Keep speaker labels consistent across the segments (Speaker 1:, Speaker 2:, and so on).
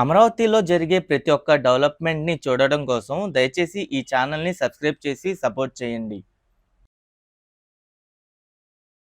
Speaker 1: అమరావతిలో జరిగే ప్రతి ఒక్క డెవలప్మెంట్‌ని చూడడం కోసం దయచేసి ఈ ఛానల్‌ని సబ్స్క్రైబ్ చేసి సపోర్ట్ చేయండి.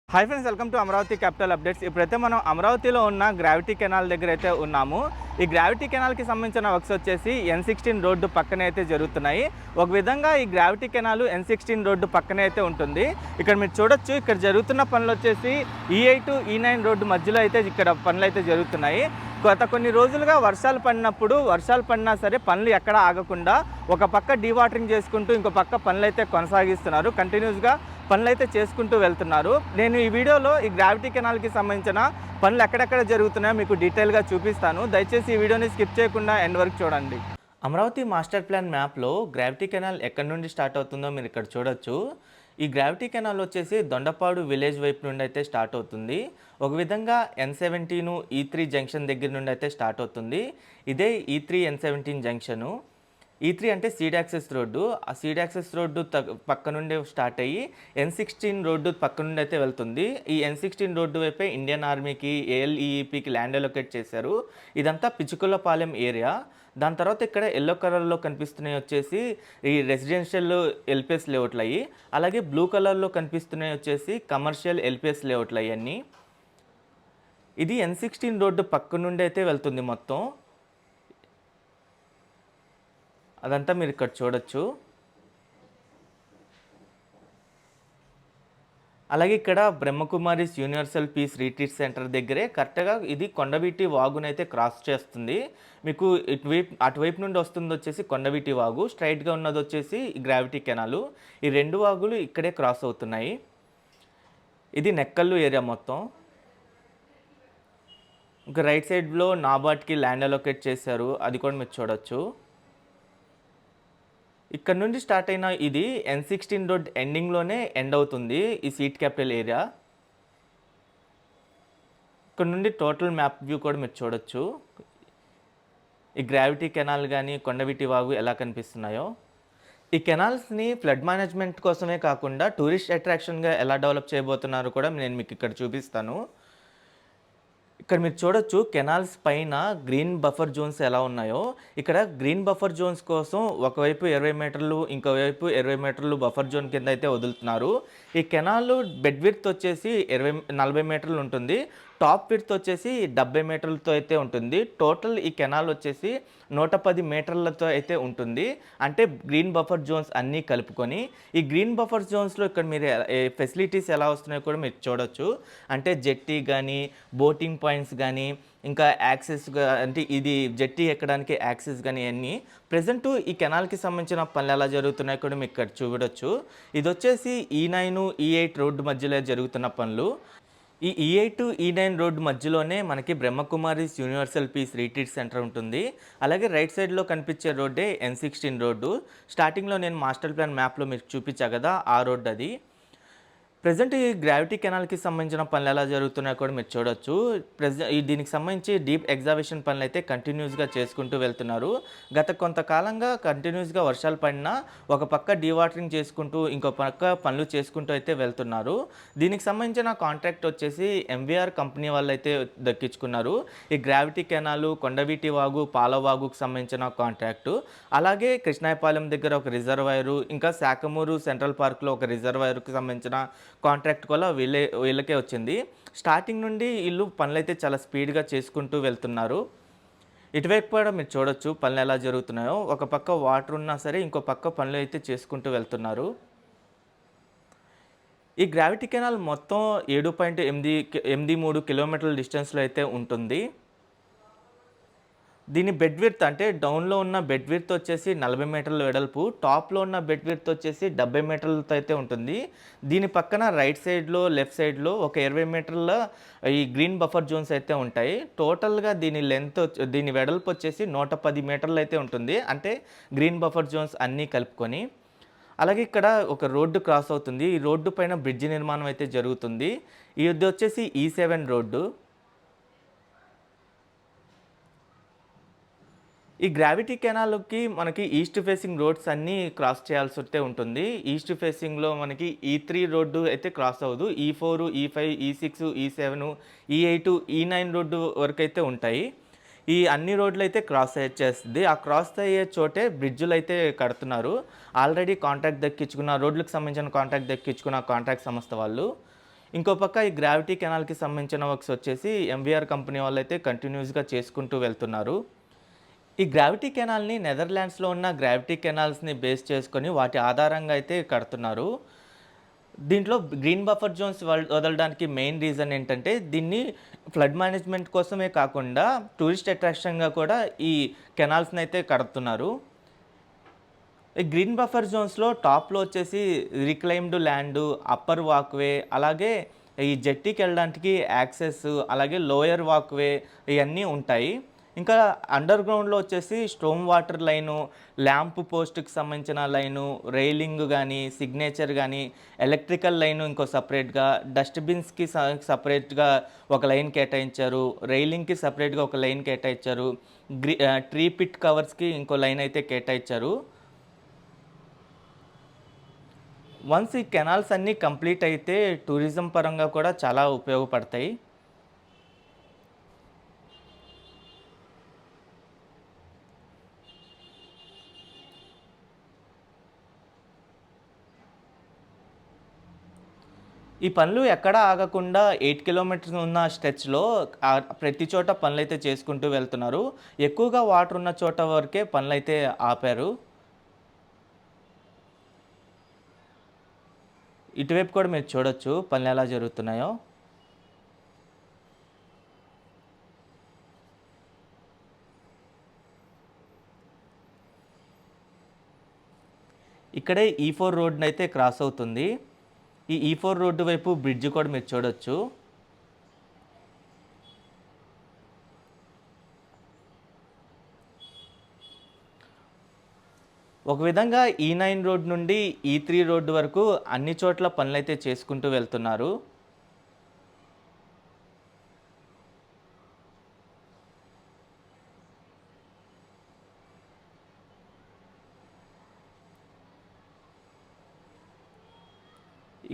Speaker 2: Hi friends welcome to Amaravati capital updates ఇప్పుడైతే మనం అమరావతిలో ఉన్న గ్రావిటీ కెనాల్ దగ్గర అయితే ఉన్నాము. ఈ గ్రావిటీ కెనాల్కి సంబంధించిన వర్క్స్ వచ్చేసి ఎన్ సిక్స్టీన్ రోడ్డు పక్కనే అయితే జరుగుతున్నాయి. ఒక విధంగా ఈ gravity canal N sixteen road పక్కనే అయితే ఉంటుంది. ఇక్కడ మీరు చూడొచ్చు ఇక్కడ జరుగుతున్న పనులు వచ్చేసి ఈ ఎయిట్ ఈ నైన్ రోడ్డు మధ్యలో అయితే ఇక్కడ పనులు అయితే జరుగుతున్నాయి. గత కొన్ని రోజులుగా వర్షాలు పడినప్పుడు వర్షాలు పడినా సరే పనులు ఎక్కడ ఆగకుండా ఒక పక్క డీవాటరింగ్ చేసుకుంటూ ఇంకో పక్క పనులు అయితే కొనసాగిస్తున్నారు. కంటిన్యూస్గా పనులు అయితే చేసుకుంటూ వెళ్తున్నారు. నేను ఈ వీడియోలో ఈ గ్రావిటీ కెనాల్కి సంబంధించిన పనులు ఎక్కడెక్కడ జరుగుతున్నాయో మీకు డీటెయిల్గా చూపిస్తాను. దయచేసి ఈ వీడియోని స్కిప్ చేయకుండా ఎండ్ వరకు చూడండి.
Speaker 1: అమరావతి మాస్టర్ ప్లాన్ మ్యాప్‌లో గ్రావిటీ కెనాల్ ఎక్కడి నుండి స్టార్ట్ అవుతుందో మీరు ఇక్కడ చూడొచ్చు. ఈ గ్రావిటీ కెనాల్ వచ్చేసి దొండపాడు విలేజ్ వైపు నుండి అయితే స్టార్ట్ అవుతుంది. ఒక విధంగా N seventeen E three junction దగ్గర నుండి అయితే స్టార్ట్ అవుతుంది. ఇదే E three N seventeen junction. E three అంటే సీడ్ యాక్సెస్ రోడ్డు. ఆ సీడ్ యాక్సెస్ రోడ్డు పక్క నుండి స్టార్ట్ అయ్యి ఎన్ సిక్స్టీన్ రోడ్డు పక్క నుండి అయితే వెళ్తుంది. ఈ ఎన్ సిక్స్టీన్ రోడ్డు వైపే ఇండియన్ ఆర్మీకి, ఏఎల్ఈఈపికి ల్యాండ్ అలొకేట్ చేశారు. ఇదంతా పిచ్చుకులపాలెం ఏరియా. దాని తర్వాత ఇక్కడ ఎల్లో కలర్‌లో కనిపిస్తున్నాయి వచ్చేసి ఈ రెసిడెన్షియల్ ఎల్‌పిఎస్ లేఅవుట్లు అయ్యి. అలాగే బ్లూ కలర్‌లో కనిపిస్తున్నాయి వచ్చేసి కమర్షియల్ ఎల్‌పిఎస్ లేఅవుట్లు అన్నీ ఇది ఎన్ సిక్స్టీన్ రోడ్డు పక్క నుండి అయితే వెళ్తుంది మొత్తం. అదంతా మీరు ఇక్కడ చూడొచ్చు. అలాగే ఇక్కడ Brahma Kumaris universal peace retreat centre దగ్గరే కరెక్ట్‌గా ఇది కొండవీటి వాగునైతే క్రాస్ చేస్తుంది. మీకు ఇటువైపు అటువైపు నుండి వస్తుంది వచ్చేసి కొండవీటి వాగు. స్ట్రెయిట్‌గా ఉన్నది వచ్చేసి గ్రావిటీ కెనాలు. ఈ రెండు వాగులు ఇక్కడే క్రాస్ అవుతున్నాయి. ఇది నెక్కల్లు ఏరియా మొత్తం. ఇంకా రైట్ సైడ్‌లో నాబార్డ్‌కి ల్యాండ్ అలొకేట్ చేశారు. అది కూడా మీరు చూడొచ్చు. ఇక్కడ నుండి స్టార్ట్ అయిన ఇది ఎన్ సిక్స్టీన్ రోడ్ ఎండింగ్‌లోనే ఎండ్ అవుతుంది. ఈ సీట్ క్యాపిటల్ ఏరియా. ఇక్కడ నుండి టోటల్ మ్యాప్ వ్యూ కూడా మీరు చూడొచ్చు. ఈ గ్రావిటీ కెనాల్ కానీ కొండవీటి వాగు ఎలా కనిపిస్తున్నాయో. ఈ కెనాల్స్‌ని ఫ్లడ్ మేనేజ్మెంట్ కోసమే కాకుండా టూరిస్ట్ అట్రాక్షన్‌గా ఎలా డెవలప్ చేయబోతున్నారో కూడా నేను మీకు ఇక్కడ చూపిస్తాను. ఇక్కడ మీరు చూడొచ్చు కెనాల్స్ పైన గ్రీన్ బఫర్ జోన్స్ ఎలా ఉన్నాయో. ఇక్కడ గ్రీన్ బఫర్ జోన్స్ కోసం ఒకవైపు 20 మీటర్లు, ఇంకోవైపు 20 మీటర్లు బఫర్ జోన్ కింద అయితే వదులుతున్నారు. ఈ కెనాల్ బెడ్ విడ్త్ వచ్చేసి 20 40 మీటర్లు ఉంటుంది. టాప్ విడ్త్ వచ్చేసి 70 మీటర్లతో అయితే ఉంటుంది. టోటల్ ఈ కెనాల్ వచ్చేసి 110 మీటర్లతో అయితే ఉంటుంది. అంటే గ్రీన్ బఫర్ జోన్స్ అన్నీ కలుపుకొని. ఈ గ్రీన్ బఫర్ జోన్స్‌లో ఇక్కడ మీరు ఫెసిలిటీస్ ఎలా వస్తున్నాయో కూడా మీరు చూడొచ్చు. అంటే జెట్టి కానీ బోటింగ్ పాయింట్స్ కానీ ఇంకా యాక్సెస్‌గా అంటే ఇది జట్టి ఎక్కడానికి యాక్సెస్ కానీ అన్నీ ప్రజెంట్ ఈ కెనాల్‌కి సంబంధించిన పనులు ఎలా జరుగుతున్నాయో కూడా మీకు ఇక్కడ చూడొచ్చు. ఇదొచ్చేసి ఈ నైన్, ఈ ఎయిట్ రోడ్డు మధ్యలో జరుగుతున్న పనులు. ఈ ఈ ఎయిట్, ఈ నైన్ రోడ్డు మధ్యలోనే మనకి Brahma Kumaris universal peace retreat centre ఉంటుంది. అలాగే రైట్ సైడ్‌లో కనిపించే రోడ్డే ఎన్ సిక్స్టీన్ రోడ్డు. స్టార్టింగ్‌లో నేను మాస్టర్ ప్లాన్ మ్యాప్‌లో మీకు చూపించా కదా! ఆ రోడ్ అది. ప్రెజెంట్ ఈ గ్రావిటీ కెనాల్‌కి సంబంధించిన పనులు ఎలా జరుగుతున్నాయో కూడా మీరు చూడొచ్చు. ప్రజెంట్ ఈ దీనికి సంబంధించి డీప్ ఎగ్జావేషన్ పనులైతే కంటిన్యూస్‌గా చేసుకుంటూ వెళ్తున్నారు. గత కొంతకాలంగా కంటిన్యూస్‌గా వర్షాలు పడినా ఒక పక్క డీవాటరింగ్ చేసుకుంటూ, ఇంకో పక్క పనులు చేసుకుంటూ అయితే వెళ్తున్నారు. దీనికి సంబంధించిన కాంట్రాక్ట్ వచ్చేసి ఎంవీఆర్ కంపెనీ వాళ్ళు అయితే దక్కించుకున్నారు. ఈ గ్రావిటీ కెనాలు, కొండవీటి వాగు, పాలవాగుకు సంబంధించిన కాంట్రాక్టు. అలాగే కృష్ణాయపాలెం దగ్గర ఒక రిజర్వాయరు, ఇంకా శాఖమూరు సెంట్రల్ పార్క్‌లో ఒక రిజర్వాయర్‌కి సంబంధించిన కాంట్రాక్ట్ కూడా వీళ్ళే వీళ్ళకే వచ్చింది. స్టార్టింగ్ నుండి వీళ్ళు పనులైతే చాలా స్పీడ్‌గా చేసుకుంటూ వెళ్తున్నారు. ఇటువైపు కూడా మీరు చూడొచ్చు పనులు ఎలా జరుగుతున్నాయో. ఒక పక్క వాటర్ ఉన్నా సరే ఇంకో పక్క పనులు అయితే చేసుకుంటూ వెళ్తున్నారు. ఈ గ్రావిటీ కెనాల్ మొత్తం ఏడు పాయింట్ ఎనిమిది ఎనిమిది మూడు కిలోమీటర్ల డిస్టెన్స్‌లో అయితే ఉంటుంది. దీని బెడ్ విడ్త్ అంటే డౌన్‌లో ఉన్న బెడ్ విడ్త్ వచ్చేసి 40 మీటర్ల వెడల్పు. టాప్‌లో ఉన్న బెడ్ విడ్త్ వచ్చేసి 70 మీటర్లతో అయితే ఉంటుంది. దీని పక్కన రైట్ సైడ్‌లో, లెఫ్ట్ సైడ్‌లో ఒక 20 మీటర్ల ఈ గ్రీన్ బఫర్ జోన్స్ అయితే ఉంటాయి. టోటల్‌గా దీని లెంత్ దీని వెడల్పు వచ్చేసి 110 మీటర్లు అయితే ఉంటుంది. అంటే గ్రీన్ బఫర్ జోన్స్ అన్నీ కలుపుకొని. అలాగే ఇక్కడ ఒక రోడ్డు క్రాస్ అవుతుంది. ఈ రోడ్డు పైన బ్రిడ్జి నిర్మాణం అయితే జరుగుతుంది. ఇది వచ్చేసి e ఈ సెవెన్ రోడ్డు. ఈ గ్రావిటీ కెనాల్‌కి మనకి ఈస్ట్ ఫేసింగ్ రోడ్స్ అన్నీ క్రాస్ చేయాల్సి వస్తే ఉంటుంది. ఈస్ట్ ఫేసింగ్‌లో మనకి e ఈ త్రీ రోడ్డు అయితే క్రాస్ అవ్వదు. ఈ ఫోర్, ఈ ఫైవ్, ఈ సిక్స్, ఈ సెవెన్, ఈ ఎయిట్, ఈ నైన్ రోడ్డు వరకు అయితే ఉంటాయి. ఈ అన్ని రోడ్లు అయితే క్రాస్ చేస్తుంది ఆ క్రాస్ అయ్యే చోటే బ్రిడ్జులు అయితే కడుతున్నారు ఆల్రెడీ కాంట్రాక్ట్ దక్కించుకున్న రోడ్లకు సంబంధించిన కాంట్రాక్ట్ దక్కించుకున్న కాంట్రాక్ట్ సంస్థ వాళ్ళు ఇంకో పక్క ఈ గ్రావిటీ కెనాల్కి సంబంధించిన వర్క్స్ వచ్చేసి ఎంవీఆర్ కంపెనీ వాళ్ళు అయితే కంటిన్యూస్గా చేసుకుంటూ వెళ్తున్నారు ఈ గ్రావిటీ కెనాల్ని నెదర్లాండ్స్లో ఉన్న గ్రావిటీ కెనాల్స్ని బేస్ చేసుకొని వాటి ఆధారంగా అయితే కడుతున్నారు. దీంట్లో గ్రీన్ బఫర్ జోన్స్ వదలడానికి మెయిన్ రీజన్ ఏంటంటే దీన్ని ఫ్లడ్ మేనేజ్మెంట్ కోసమే కాకుండా టూరిస్ట్ అట్రాక్షన్గా కూడా ఈ కెనాల్స్ని అయితే కడుతున్నారు. ఈ గ్రీన్ బఫర్ జోన్స్లో టాప్లో వచ్చేసి రిక్లైమ్డ్ ల్యాండ్ అప్పర్ వాక్వే అలాగే ఈ జట్టీకి వెళ్ళడానికి యాక్సెస్ అలాగే లోయర్ వాక్వే ఇవన్నీ ఉంటాయి. ఇంకా అండర్ గ్రౌండ్లో వచ్చేసి స్టోమ్ వాటర్ లైను ల్యాంప్ పోస్ట్కి సంబంధించిన లైను రైలింగ్ కానీ సిగ్నేచర్ కానీ ఎలక్ట్రికల్ లైను ఇంకో సపరేట్గా డస్ట్బిన్స్కి సపరేట్గా ఒక లైన్ కేటాయించారు రైలింగ్కి సపరేట్గా ఒక లైన్ కేటాయించారు గ్రీ ట్రీ పిట్ కవర్స్కి ఇంకో లైన్ అయితే కేటాయించారు. వన్స్ ఈ కెనాల్స్ అన్నీ కంప్లీట్ అయితే టూరిజం పరంగా కూడా చాలా ఉపయోగపడతాయి. ఈ పనులు ఎక్కడ ఆగకుండా ఎయిట్ కిలోమీటర్స్ ఉన్న స్ట్రెచ్లో ప్రతి చోట పనులు అయితే చేసుకుంటూ వెళ్తున్నారు. ఎక్కువగా వాటర్ ఉన్న చోట వరకే పనులు అయితే ఆపారు. ఇటువైపు కూడా మీరు చూడొచ్చు పనులు ఎలా జరుగుతున్నాయో. ఇక్కడే ఈ ఫోర్ రోడ్ని అయితే క్రాస్ అవుతుంది. ఈ ఈ ఫోర్ రోడ్డు వైపు బ్రిడ్జ్ కూడా మీరు చూడొచ్చు. ఒక విధంగా ఈ నైన్ రోడ్ నుండి ఈ త్రీ రోడ్డు వరకు అన్ని చోట్ల పనులైతే చేసుకుంటూ వెళ్తున్నారు.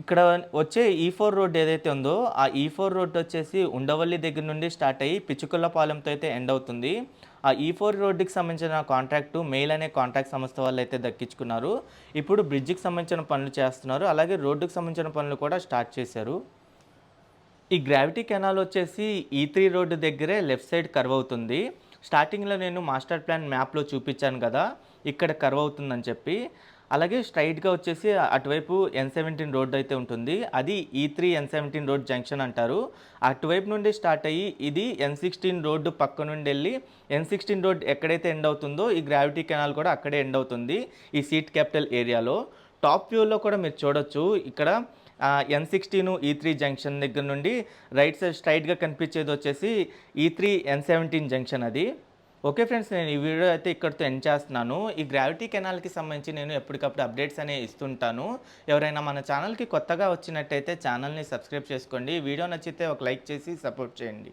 Speaker 1: ఇక్కడ వచ్చే ఈ ఫోర్ రోడ్ ఏదైతే ఉందో ఆ ఈ ఫోర్ రోడ్ వచ్చేసి ఉండవల్లి దగ్గర నుండి స్టార్ట్ అయ్యి పిచ్చుకుల్లపాలెంతో అయితే ఎండ్ అవుతుంది. ఆ ఈ ఫోర్ రోడ్డుకి సంబంధించిన కాంట్రాక్టు మెయిల్ అనే కాంట్రాక్ట్ సంస్థ వాళ్ళు అయితే దక్కించుకున్నారు. ఇప్పుడు బ్రిడ్జికి సంబంధించిన పనులు చేస్తున్నారు. అలాగే రోడ్డుకి సంబంధించిన పనులు కూడా స్టార్ట్ చేశారు. ఈ గ్రావిటీ కెనాల్ వచ్చేసి e ఈ త్రీ రోడ్డు దగ్గరే లెఫ్ట్ సైడ్ కర్వ్ అవుతుంది. స్టార్టింగ్లో నేను మాస్టర్ ప్లాన్ మ్యాప్లో చూపించాను కదా ఇక్కడ కర్వ్ అవుతుందని చెప్పి. అలాగే స్ట్రైట్గా వచ్చేసి అటువైపు ఎన్ సెవెంటీన్ రోడ్ అయితే ఉంటుంది. అది E three N seventeen road junction అంటారు. అటువైపు నుండి స్టార్ట్ అయ్యి ఇది ఎన్ సిక్స్టీన్ రోడ్డు పక్క నుండి వెళ్ళి ఎన్ సిక్స్టీన్ రోడ్ ఎక్కడైతే ఎండ్ అవుతుందో ఈ గ్రావిటీ కెనాల్ కూడా అక్కడే ఎండ్ అవుతుంది ఈ సీట్ క్యాపిటల్ ఏరియాలో. టాప్ వ్యూలో కూడా మీరు చూడొచ్చు. ఇక్కడ N sixteen E three junction దగ్గర నుండి రైట్ సైడ్ స్ట్రైట్గా కనిపించేది వచ్చేసి E three N seventeen junction అది. ఓకే ఫ్రెండ్స్ నేను ఈ వీడియో అయితే ఇక్కడితో ఎండ్ చేస్తున్నాను. ఈ గ్రావిటీ కెనాల్కి సంబంధించి నేను ఎప్పటికప్పుడు అప్డేట్స్ అనేవి ఇస్తుంటాను. ఎవరైనా మన ఛానల్కి కొత్తగా వచ్చినట్టయితే ఛానల్ని సబ్స్క్రైబ్ చేసుకోండి. వీడియో నచ్చితే ఒక లైక్ చేసి సపోర్ట్ చేయండి.